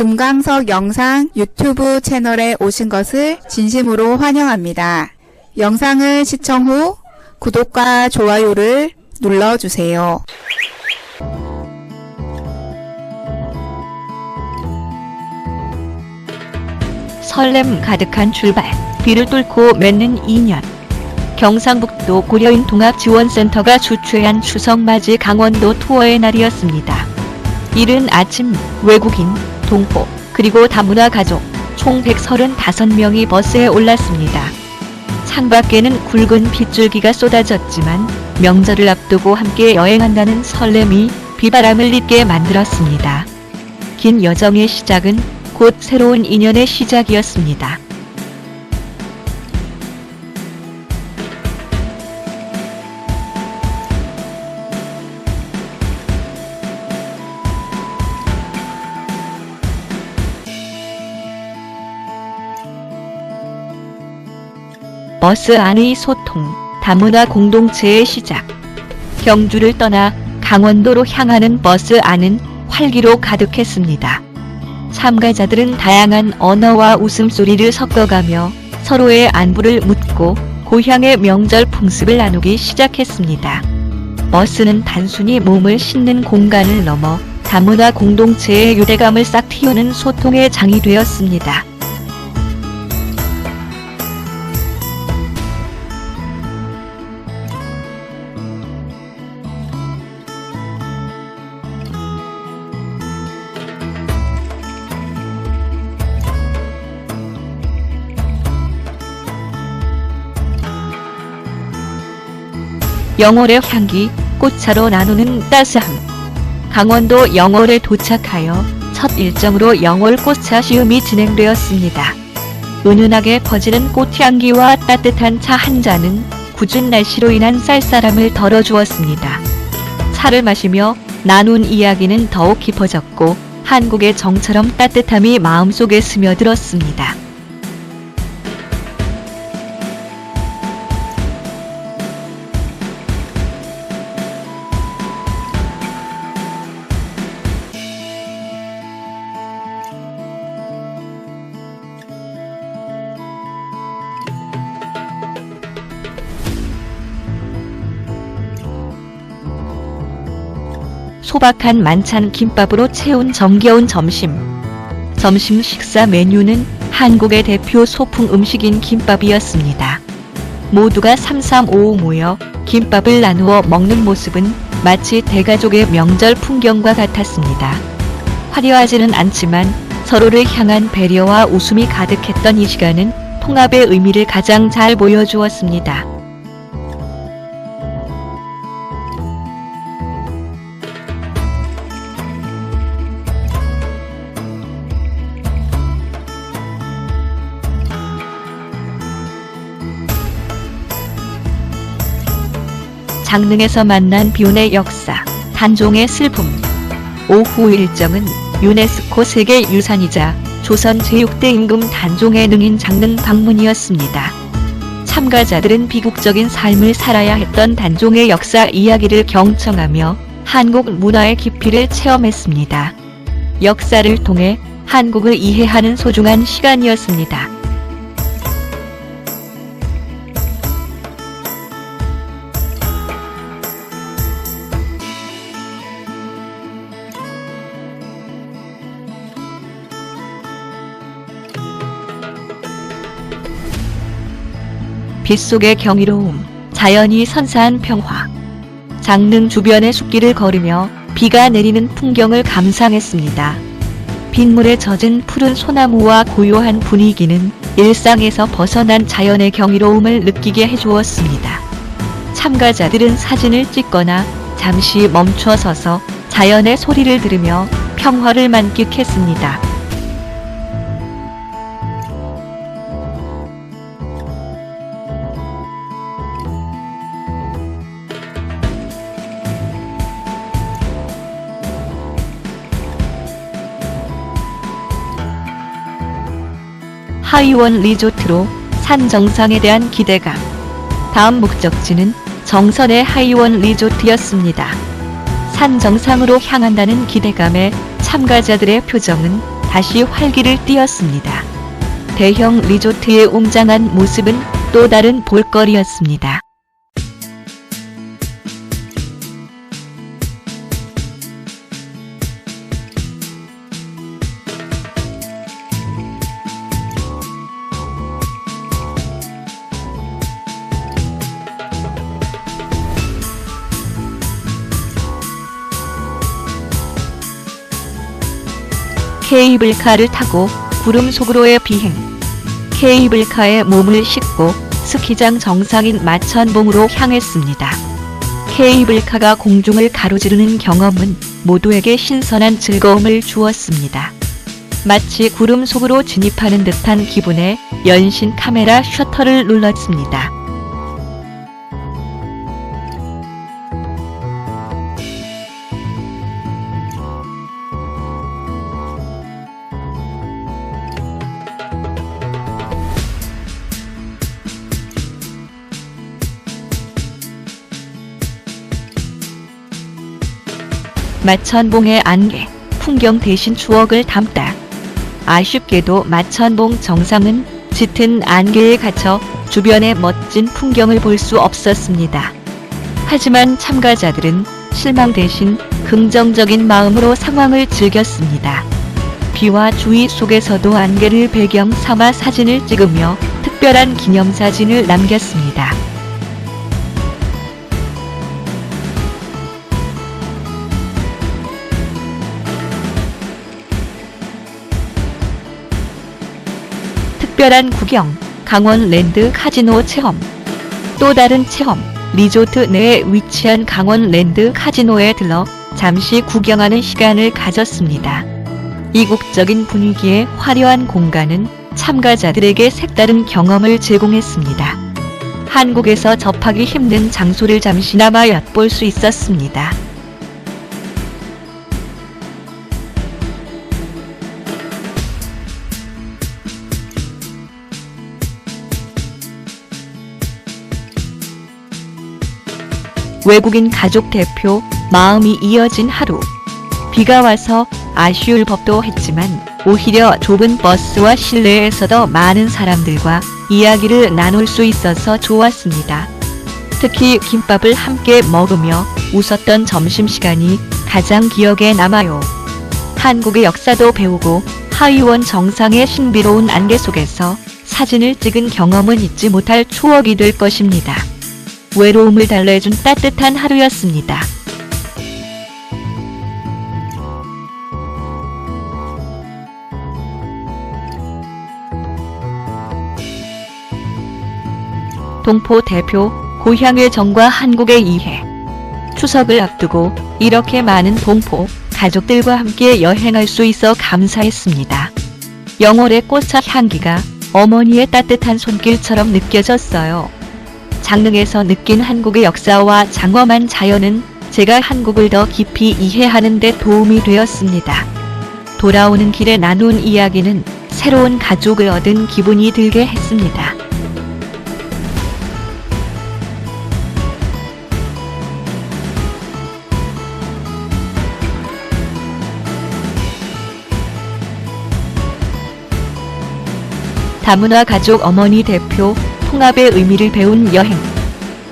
금강석 영상 유튜브 채널에 오신 것을 진심으로 환영합니다. 영상을 시청 후 구독과 좋아요를 눌러주세요. 설렘 가득한 출발, 비를 뚫고 맺는 인연. 경상북도 고려인 통합지원센터가 주최한 추석맞이 강원도 투어의 날이었습니다. 이른 아침 외국인, 동포, 그리고 다문화 가족 총 135명이 버스에 올랐습니다. 창밖에는 굵은 빗줄기가 쏟아졌지만 명절을 앞두고 함께 여행한다는 설렘이 비바람을 잇게 만들었습니다. 긴 여정의 시작은 곧 새로운 인연의 시작이었습니다. 버스 안의 소통, 다문화 공동체의 시작. 경주를 떠나 강원도로 향하는 버스 안은 활기로 가득했습니다. 참가자들은 다양한 언어와 웃음소리를 섞어가며 서로의 안부를 묻고 고향의 명절 풍습을 나누기 시작했습니다. 버스는 단순히 몸을 싣는 공간을 넘어 다문화 공동체의 유대감을 싹 틔우는 소통의 장이 되었습니다. 영월의 향기, 꽃차로 나누는 따스함. 강원도 영월에 도착하여 첫 일정으로 영월 꽃차 시음이 진행되었습니다. 은은하게 퍼지는 꽃향기와 따뜻한 차 한 잔은 궂은 날씨로 인한 쌀쌀함을 덜어주었습니다. 차를 마시며 나눈 이야기는 더욱 깊어졌고 한국의 정처럼 따뜻함이 마음속에 스며들었습니다. 소박한 만찬 김밥으로 채운 정겨운 점심. 점심 식사 메뉴는 한국의 대표 소풍 음식인 김밥이었습니다. 모두가 삼삼오오 모여 김밥을 나누어 먹는 모습은 마치 대가족의 명절 풍경과 같았습니다. 화려하지는 않지만 서로를 향한 배려와 웃음이 가득했던 이 시간은 통합의 의미를 가장 잘 보여주었습니다. 장릉에서 만난 비운의 역사, 단종의 슬픔. 오후 일정은 유네스코 세계유산이자 조선 제6대 임금 단종의 능인 장릉 방문이었습니다. 참가자들은 비국적인 삶을 살아야 했던 단종의 역사 이야기를 경청하며 한국 문화의 깊이를 체험했습니다. 역사를 통해 한국을 이해하는 소중한 시간이었습니다. 빗속의 경이로움, 자연이 선사한 평화. 장릉 주변의 숲길을 걸으며 비가 내리는 풍경을 감상했습니다. 빗물에 젖은 푸른 소나무와 고요한 분위기는 일상에서 벗어난 자연의 경이로움을 느끼게 해주었습니다. 참가자들은 사진을 찍거나 잠시 멈춰 서서 자연의 소리를 들으며 평화를 만끽했습니다. 하이원 리조트로 산 정상에 대한 기대감. 다음 목적지는 정선의 하이원 리조트였습니다. 산 정상으로 향한다는 기대감에 참가자들의 표정은 다시 활기를 띠었습니다. 대형 리조트의 웅장한 모습은 또 다른 볼거리였습니다. 케이블카를 타고 구름 속으로의 비행. 케이블카에 몸을 싣고 스키장 정상인 마천봉으로 향했습니다. 케이블카가 공중을 가로지르는 경험은 모두에게 신선한 즐거움을 주었습니다. 마치 구름 속으로 진입하는 듯한 기분에 연신 카메라 셔터를 눌렀습니다. 마천봉의 안개, 풍경 대신 추억을 담다. 아쉽게도 마천봉 정상은 짙은 안개에 갇혀 주변의 멋진 풍경을 볼 수 없었습니다. 하지만 참가자들은 실망 대신 긍정적인 마음으로 상황을 즐겼습니다. 비와 주의 속에서도 안개를 배경 삼아 사진을 찍으며 특별한 기념사진을 남겼습니다. 특별한 구경, 강원 랜드 카지노 체험. 또 다른 체험, 리조트 내에 위치한 강원 랜드 카지노에 들러 잠시 구경하는 시간을 가졌습니다. 이국적인 분위기의 화려한 공간은 참가자들에게 색다른 경험을 제공했습니다. 한국에서 접하기 힘든 장소를 잠시나마 엿볼 수 있었습니다. 외국인 가족 대표 마음이 이어진 하루. 비가 와서 아쉬울 법도 했지만 오히려 좁은 버스와 실내에서도 많은 사람들과 이야기를 나눌 수 있어서 좋았습니다. 특히 김밥을 함께 먹으며 웃었던 점심시간이 가장 기억에 남아요. 한국의 역사도 배우고 하이원 정상의 신비로운 안개 속에서 사진을 찍은 경험은 잊지 못할 추억이 될 것입니다. 외로움을 달래준 따뜻한 하루였습니다. 동포 대표 고향의 정과 한국의 이해. 추석을 앞두고 이렇게 많은 동포 가족들과 함께 여행할 수 있어 감사했습니다. 영월의 꽃차 향기가 어머니의 따뜻한 손길처럼 느껴졌어요. 장릉에서 느낀 한국의 역사와 장엄한 자연은 제가 한국을 더 깊이 이해하는 데 도움이 되었습니다. 돌아오는 길에 나눈 이야기는 새로운 가족을 얻은 기분이 들게 했습니다. 다문화 가족 어머니 대표 통합의 의미를 배운 여행.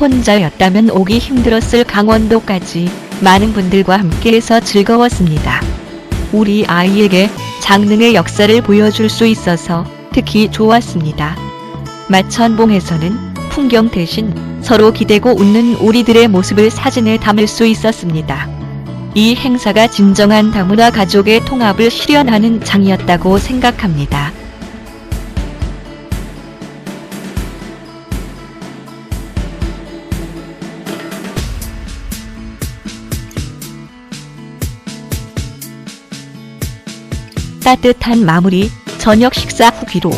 혼자였다면 오기 힘들었을 강원도까지 많은 분들과 함께해서 즐거웠습니다. 우리 아이에게 장릉의 역사를 보여줄 수 있어서 특히 좋았습니다. 마천봉에서는 풍경 대신 서로 기대고 웃는 우리들의 모습을 사진에 담을 수 있었습니다. 이 행사가 진정한 다문화 가족의 통합을 실현하는 장이었다고 생각합니다. 따뜻한 마무리, 저녁 식사 후기로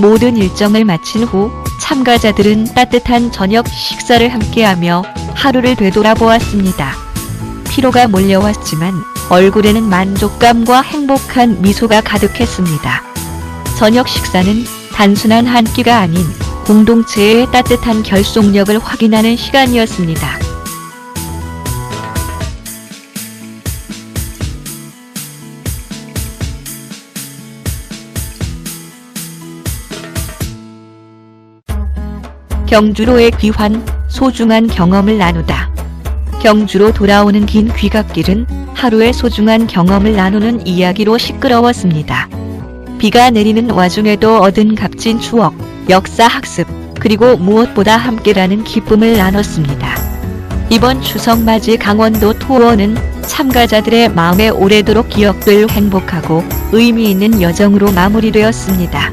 모든 일정을 마친 후 참가자들은 따뜻한 저녁 식사를 함께하며 하루를 되돌아보았습니다. 피로가 몰려왔지만 얼굴에는 만족감과 행복한 미소가 가득했습니다. 저녁 식사는 단순한 한 끼가 아닌 공동체의 따뜻한 결속력을 확인하는 시간이었습니다. 경주로의 귀환, 소중한 경험을 나누다. 경주로 돌아오는 긴 귀갓길은 하루의 소중한 경험을 나누는 이야기로 시끄러웠습니다. 비가 내리는 와중에도 얻은 값진 추억, 역사 학습, 그리고 무엇보다 함께라는 기쁨을 나눴습니다. 이번 추석 맞이 강원도 투어는 참가자들의 마음에 오래도록 기억될 행복하고 의미 있는 여정으로 마무리되었습니다.